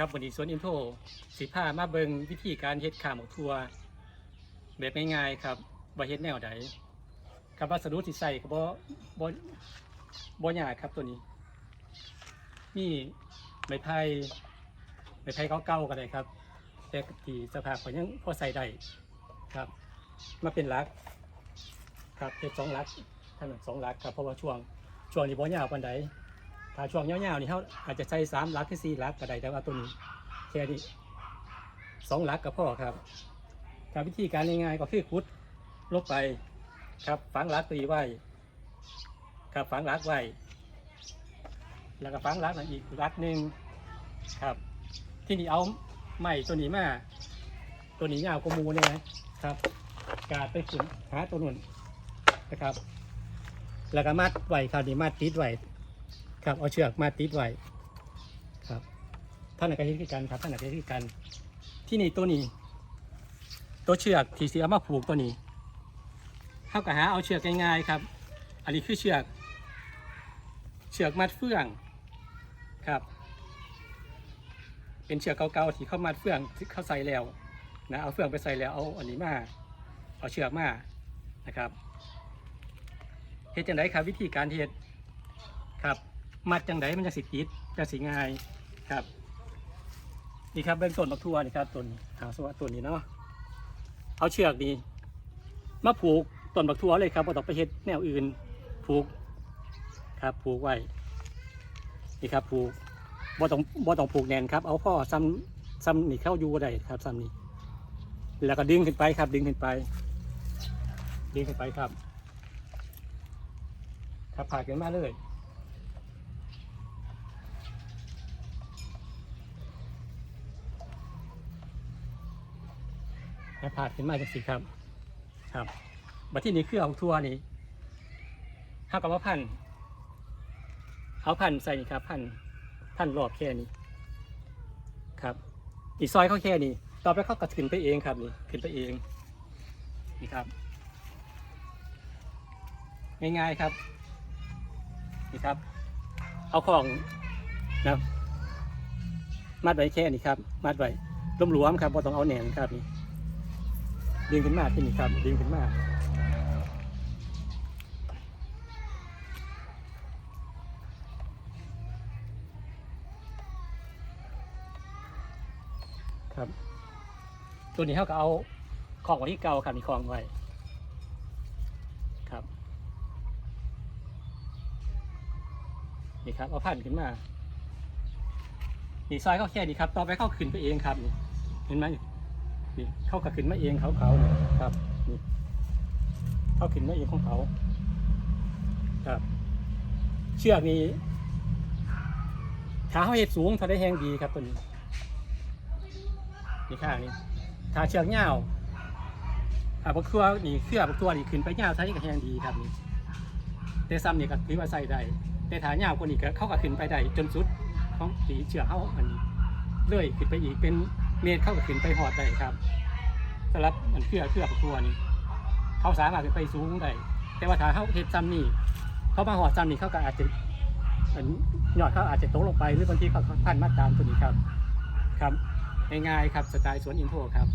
ครับวันนี้สวนอินโทรสิพามาเบิงวิธีการเฮ็ดขาหมกทัวแบบง่ายๆครับว่าเฮ็ดแนวใดครับวัสดุที่ใส่ก็บ่บ่บ่ยากครับตัวนี้นี่ไม้ไผ่ไม้ไผ่เก่าๆก็ได้ครับ แต่ที่สภาพก็ยังพอใส่ได้ครับ มาเป็นลักครับเฮ็ดสองลักถนัดสองลักครับเพราะว่าช่วงช่วงนี้บ่ยาวปานใด ถ้าช่วงยาวๆนี่เขาอาจจะใช้สามหลักที่สี่หลักก็ได้แต่ว่าตัวนี้แค่นี้สองหลักก็พอครับการวิธีการง่ายๆก็คือขุดลงไปครับฝังหลักตีไว้ครับฝังหลักไว้แล้วก็ฝังหลักนั่นอีกหลักหนึ่งครับ ที่นี่เอาไม้ตัวนี้มาตัวนี้ยาวกว่ามูเนี่ยครับ กาดไปขุดหาตัวนุ่นนะครับ แล้วก็มัดไว้ครับนี่มัดติดไว้ ครับเอาเชือกมาติดไว้ครับท่านอาจารย์ที่กันครับท่านอาจารย์ที่กัน ที่นี่ตัวนี้ ตัวเชือกที่เสียมาผูกตัวนี้เข้ากับหาเอาเชือกง่ายๆครับ อันนี้คือเชือก เชือกมัดเฟื่องครับ เป็นเชือกเก่าๆที่เข้ามัดเฟื่องที่เข้าใส่แล้วนะเอาเฟื่องไปใส่แล้วเอาอันนี้มาเอาเชือกมานะครับเฮ็ดจังไดครับวิธีการเฮ็ดครับ มัดจังไดมันจะสิติดจะสิง่ายครับนี่ครับเบื้องต้นบักทั่วนี่ครับต้นหาสวัสดต้นนี้เนาะเอาเชือกนี้มาผูกต้นบักทั่วเลยครับบ่ต้องไปเฮ็ดแนวอื่นผูกครับผูกไว้นี่ครับผูกบ่ต้องบ่ต้องผูกแน่นครับ เอาพ่อซ้ำซ้ำนี่เข้าอยู่ได้ครับซ้ำนี่แล้วก็ดึงขึ้นไปครับ ดึงขึ้นไป ดึงขึ้นไปครับ ครับผ่าขึ้นมาเลย ให้ผาดขึ้นมาจังสิครับ ครับบัดที่นี้คือเอาทั่วนี่ห้ากับว่าพันเอาพันใส่นี่ครับพันพันรอบแค่นี้ ครับอีซอยเขาแค่นี้ต่อไปเขาก็ขึ้นไปเองครับนี่ขึ้นไปเองนี่ครับ ง่ายๆครับนี่ครับ เอาของนะมัดไว้แค่นี้ครับ มัดไว้รวมๆครับบ่ต้องเอาแหนนครับนี่ ดึงขึ้นมาที่นี่ครับ ดึงขึ้นมาครับตัวนี้เขาก็เอาของไว้ที่เก่าครับมีของไว้ครับนี่ครับเอาพันขึ้นมานี่ซอยเขาแค่นี้ครับ ต่อไปเข้าขึ้นไปเองครับนี่เห็นไหม นี่เขาก็ขึ้นมาเองเขาเขาเนี่ยครับนี่เขาขึ้นมาเองของเขา ครับ เชือกนี้ขาเขาเห็ดสูงถ้าได้แห้งดีครับตัวนี้นี่ข้างนี้ถ้าเชือกยาอ่าบักตัวนี่เครือบักตัวนี่ขึ้นไปยาวถ้านี่ก็แห้งดีครับนี่แต่ซ้ำนี่ก็ถือว่าใส่ได้แต่ถ้ายาวกว่านี้ก็เขาก็ขึ้นไปได้จนสุดของสีเชือกเขาอันนี้เลื่อยขึ้นไปอีกเป็น เมตรเข้ากับขึ้นไปหอดได้ครับสำหรับมันเครือเครือบของตัวนี้ เขาสามารถขึ้นไปสูงได้แต่ว่าถ้าเขาเห็ดซ้ำนี่เขามาหอดซ้ำนี่เขาก็อาจจะอันยอดเขาอาจจะตกลงไปหรือบางทีเขาพันมาตามตัวนี้ครับ ครับง่ายๆครับสไตล์สวนอินโทรครับ